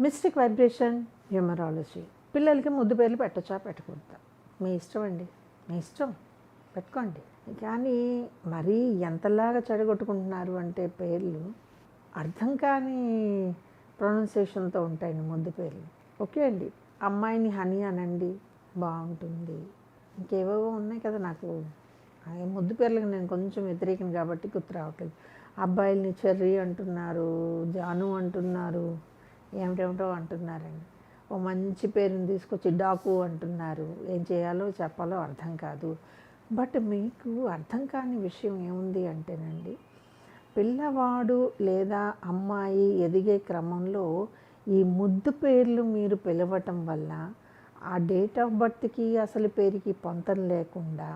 Mystic vibration హ్యూమరాలజీ. పిల్లలకి ముద్దు పేర్లు పెట్టచ్చా? పెట్టకూడదా? మీ ఇష్టం అండి. మీ ఇష్టం. పెట్టుకోండి. కానీ మరీ ఎంతలాగా చెడగొట్టుకుంటున్నారు అంటే పేర్లు అర్థం కాని ప్రొనౌన్సియేషన్తో ఉంటాయండి ముద్దు పేర్లు. ఓకే అండి. అమ్మాయిని హనీ అనండి. బాగుంటుంది. ఇంకేవేవో ఉన్నాయి కదా నాకు. ముద్దు పేర్లకు నేను కొంచెం వ్యతిరేకం కాబట్టి గుర్తు రావట్లేదు. అబ్బాయిల్ని చెర్రీ అంటున్నారు జాను అంటున్నారు ఏమిటేమిటో అంటున్నారండి. ఓ మంచి పేరుని తీసుకొచ్చి డాకు అంటున్నారు. ఏం చేయాలో చెప్పాలో అర్థం కాదు. బట్ మీకు అర్థం కాని విషయం ఏముంది అంటేనండి పిల్లవాడు లేదా అమ్మాయి ఎదిగే క్రమంలో ఈ ముద్దు పేర్లు మీరు పిలవటం వల్ల ఆ డేట్ ఆఫ్ బర్త్కి అసలు పేరుకి పొంతం లేకుండా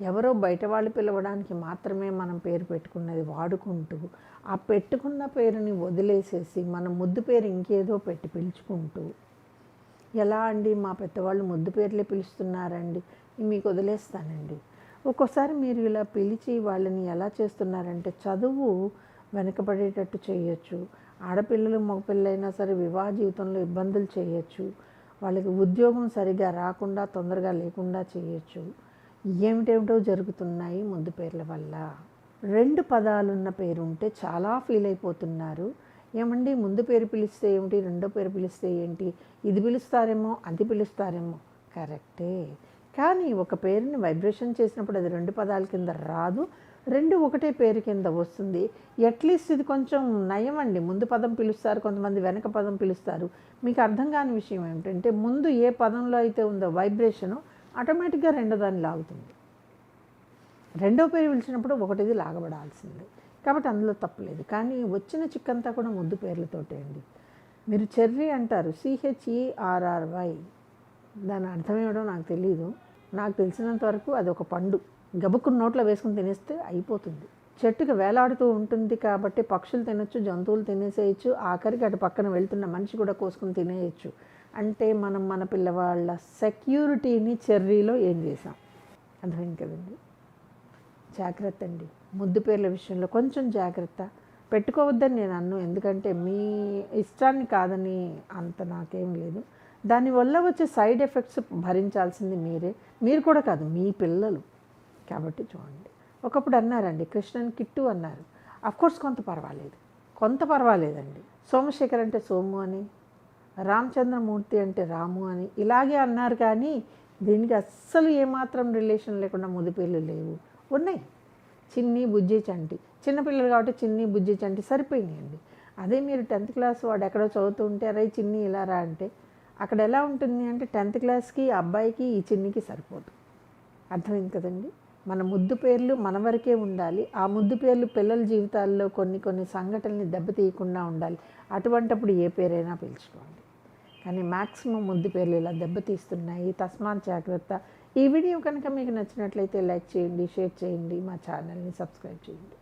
ఎవరో బయట వాళ్ళు పిలవడానికి మాత్రమే మనం పేరు పెట్టుకున్నది వాడుకుంటూ ఆ పెట్టుకున్న పేరుని వదిలేసేసి మన ముద్దు పేరు ఇంకేదో పెట్టి పిలుచుకుంటూ ఎలా అండి మా పెద్దవాళ్ళు ముద్దు పేర్లే పిలుస్తున్నారండి? మీకు వదిలేస్తానండి. ఒక్కోసారి మీరు ఇలా పిలిచి వాళ్ళని ఎలా చేస్తున్నారంటే చదువు వెనకబడేటట్టు చేయొచ్చు. ఆడపిల్లలు మగపిల్లలైనా సరే వివాహ జీవితంలో ఇబ్బందులు చేయొచ్చు. వాళ్ళకి ఉద్యోగం సరిగా రాకుండా తొందరగా లేకుండా చేయొచ్చు. ఏమిటేమిటో జరుగుతున్నాయి ముద్దు పేర్ల వల్ల. రెండు పదాలున్న పేరు ఉంటే చాలా ఫీల్ అయిపోతున్నారు. ఏమండి? ముందు పేరు పిలిస్తే ఏమిటి? రెండో పేరు పిలిస్తే ఏంటి? ఇది పిలుస్తారేమో? అది పిలుస్తారేమో? కరెక్టే. కానీ ఒక పేరుని వైబ్రేషన్ చేసినప్పుడు అది రెండు పదాల కింద రాదు. రెండు ఒకటే పేరు కింద వస్తుంది. అట్లీస్ట్ ఇది కొంచెం నయం అండి. ముందు పదం పిలుస్తారు కొంతమంది వెనక పదం పిలుస్తారు. మీకు అర్థం కాని విషయం ఏమిటంటే ముందు ఏ పదంలో అయితే ఉందో వైబ్రేషను ఆటోమేటిక్గా రెండో దాన్ని లాగుతుంది. రెండో పేరు పిలిచినప్పుడు ఒకటిది లాగబడాల్సిందే. కాబట్టి అందులో తప్పలేదు కానీ వచ్చిన చిక్కంతా కూడా ముద్దు పేర్లతోటే అండి. మీరు చెర్రీ అంటారు. సిహెచ్ఈఆర్ఆర్వై దాని అర్థం ఏమిటో నాకు తెలియదు నాకు తెలిసినంత వరకు అది ఒక పండు. గబుక్కుని నోట్లో వేసుకుని తినేస్తే అయిపోతుంది. చెట్టుకు వేలాడుతూ ఉంటుంది కాబట్టి పక్షులు తినొచ్చు జంతువులు తినేసేయచ్చు ఆఖరికి అటు పక్కన వెళ్తున్న మనిషి కూడా కోసుకుని తినేయచ్చు. అంటే మనం మన పిల్లవాళ్ళ సెక్యూరిటీని చెర్రీలో ఏం చేసాం అర్థమైంది కదండి? జాగ్రత్త అండి. ముద్దు పేర్ల విషయంలో కొంచెం జాగ్రత్త. పెట్టుకోవద్దని నేను అన్ను. ఎందుకంటే మీ ఇష్టాన్ని కాదని అంత నాకేం లేదు. దానివల్ల వచ్చే సైడ్ ఎఫెక్ట్స్ భరించాల్సింది మీరే. మీరు కూడా కాదు మీ పిల్లలు. కాబట్టి చూడండి. ఒకప్పుడు అన్నారండి కృష్ణన్ కిట్టు అన్నారు. అఫ్కోర్స్ కొంత పర్వాలేదు. కొంత పర్వాలేదండి. సోమశేఖర్ అంటే సోము అని. రామచంద్రమూర్తి అంటే రాము అని ఇలాగే అన్నారు కానీ దీనికి అస్సలు ఏమాత్రం రిలేషన్ లేకుండా ముదిపేళ్ళు లేవు. ఉన్నాయి. చిన్ని బుజ్జి చంటి. చిన్నపిల్లలు కాబట్టి చిన్ని బుజ్జి చంటి సరిపోయినాయండి. అదే మీరు టెన్త్ క్లాస్ వాడు ఎక్కడో చదువుతూ ఉంటే అరే చిన్ని ఇలా రా అంటే అక్కడ ఎలా ఉంటుంది అంటే టెన్త్ క్లాస్కి ఆ అబ్బాయికి ఈ చిన్నికి సరిపోదు. అర్థమైంది కదండి? మన ముద్దు పేర్లు మన వరకే ఉండాలి. ఆ ముద్దు పేర్లు పిల్లల జీవితాల్లో కొన్ని కొన్ని సంఘటనల్ని దెబ్బతీయకుండా ఉండాలి. అటువంటప్పుడు ఏ పేరైనా పిలుచుకోండి. కానీ మ్యాక్సిమం ముద్దు పేర్లు ఇలా దెబ్బతీస్తున్నాయి. తస్మాత్ జాగ్రత్త. ఈ వీడియో కనుక మీకు నచ్చినట్లయితే లైక్ చేయండి షేర్ చేయండి మా ఛానల్ని సబ్స్క్రైబ్ చేయండి.